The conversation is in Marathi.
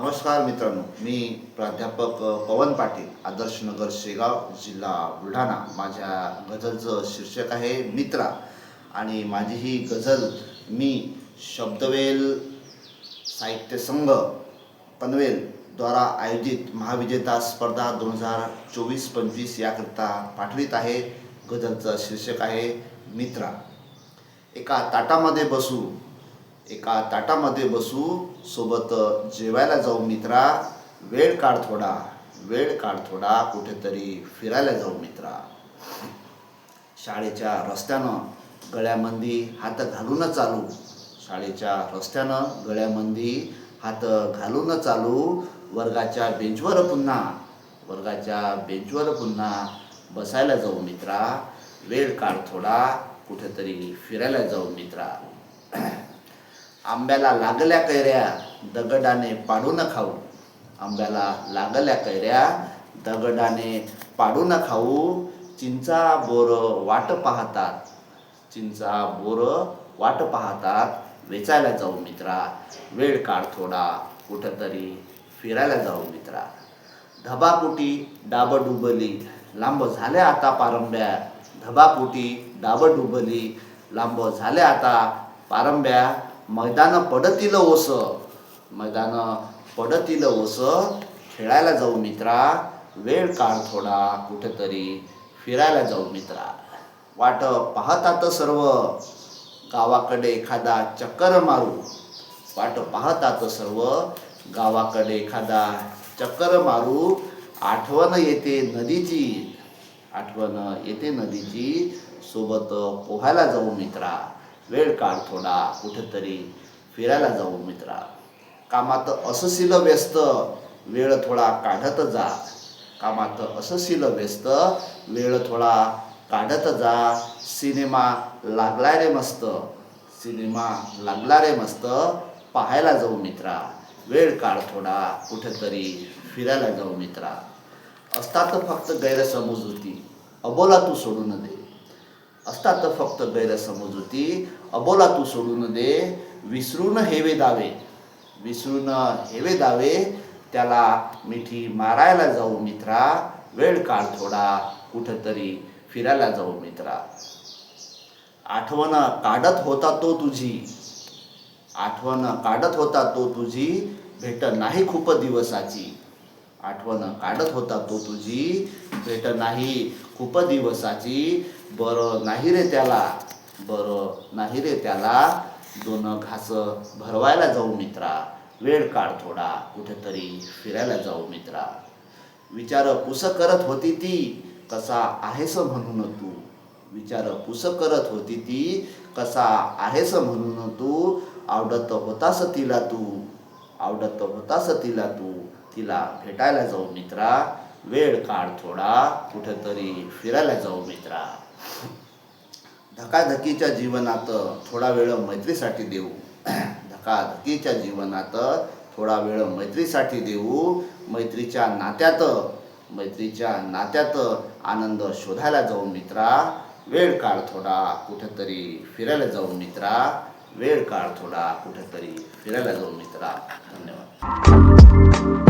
नमस्कार मित्रांनो मी प्राध्यापक पवन पाटील आदर्शनगर शेगाव जिल्हा बुलढाणा. माझ्या गझलचं शीर्षक आहे मित्रा. आणि माझी ही गझल मी शब्दवेल साहित्य संघ पनवेल द्वारा आयोजित महाविजेता स्पर्धा दोन हजार चोवीस पंचवीस याकरिता पाठवित आहे. गझलचं शीर्षक आहे मित्रा. एका ताटामध्ये बसू एका ताटामध्ये बसू सोबत जेवायला जाऊ मित्रा वेळ काढ थोडा वेळ काढ थोडा कुठेतरी फिरायला जाऊ मित्रा. शाळेच्या रस्त्यानं गळ्यामंदी हात घालून चालू. शाळेच्या रस्त्यानं गळ्यामंदी हात घालून चालू. वर्गाच्या बेंचवर पुन्हा वर्गाच्या बेंचवर पुन्हा बसायला जाऊ मित्रा. वेळ काढ थोडा कुठेतरी फिरायला जाऊ मित्रा. आंब्याला लागल्या कैऱ्या दगडाने पाडून खाऊ. आंब्याला लागल्या कैऱ्या दगडाने पाडून खाऊ. चिंचा बोर वाट पाहतात. चिंचा बोर वाट पाहतात. वेचायला जाऊ मित्रा. वेळ काढ थोडा. कुठंतरी फिरायला जाऊ मित्रा. धबाकुटी डाब डुबली लांब झाल्या आता पारंब्या. धबाकुटी डाब डुबली लांब झाल्या आता पारंब्या. मैदान पडतील ओस. मैदान पडतील ओस. खेळायला जाऊ मित्रा. वेळ काढ थोडा कुठेतरी फिरायला जाऊ मित्रा. वाट पाहतात सर्व. गावाकडे एखादा चक्कर मारू. वाट पाहतात सर्व. गावाकडे एखादा चक्कर मारू. आठवण येते नदीची. आठवण येते नदीची. सोबत पोहायला जाऊ मित्रा. वेळ काढ थोडा कुठेतरी फिरायला जाऊ मित्रा. कामात असशील व्यस्त वेळ थोडा काढत जा. कामात असशील व्यस्त वेळ थोडा काढत जा. सिनेमा लागला रे मस्त. सिनेमा लागला रे मस्त. पाहायला जाऊ मित्रा. वेळ काढ थोडा कुठेतरी फिरायला जाऊ मित्रा. असतात फक्त गैरसमज होती. अबोला तू सोडून दे असतात फक्त गैरसमज होती अबोला तू सोडून दे विसरून हेवे दावे विसरून हेवे दावे त्याला मिठी मारायला जाऊ मित्रा वेळ काढ थोडा कुठंतरी फिरायला जाऊ मित्रा आठवण काढत होता तो तुझी आठवण काढत होता तो तुझी भेट नाही खूप दिवसाची आठवण काढत होता तो तुझी. भेट नाही खूप दिवसाची. बरं नाही रे त्याला. बरं नाही रे त्याला. दोन घास भरवायला जाऊ मित्रा. वेळ काढ थोडा. कुठेतरी फिरायला जाऊ मित्रा. विचार पुस करत होती ती. कसा आहेस म्हणून तू? विचार पुस करत होती ती. कसा आहेस म्हणून तू? आवडत होतास तिला तू. आवडत होतास तिला तू. तिला भेटायला जाऊ मित्रा. वेळ काढ थोडा. कुठेतरी फिरायला जाऊ मित्रा. धकाधकीच्या जीवनात थोडा वेळ मैत्रीसाठी देऊ. धकाधकीच्या जीवनात थोडा वेळ मैत्रीसाठी देऊ. मैत्रीच्या नात्यात मैत्रीच्या नात्यात आनंद शोधायला जाऊ मित्रा. वेळ काढ थोडा. कुठेतरी फिरायला जाऊ मित्रा. वेळ काढ थोडा. कुठेतरी फिरायला जाऊ मित्रा. धन्यवाद.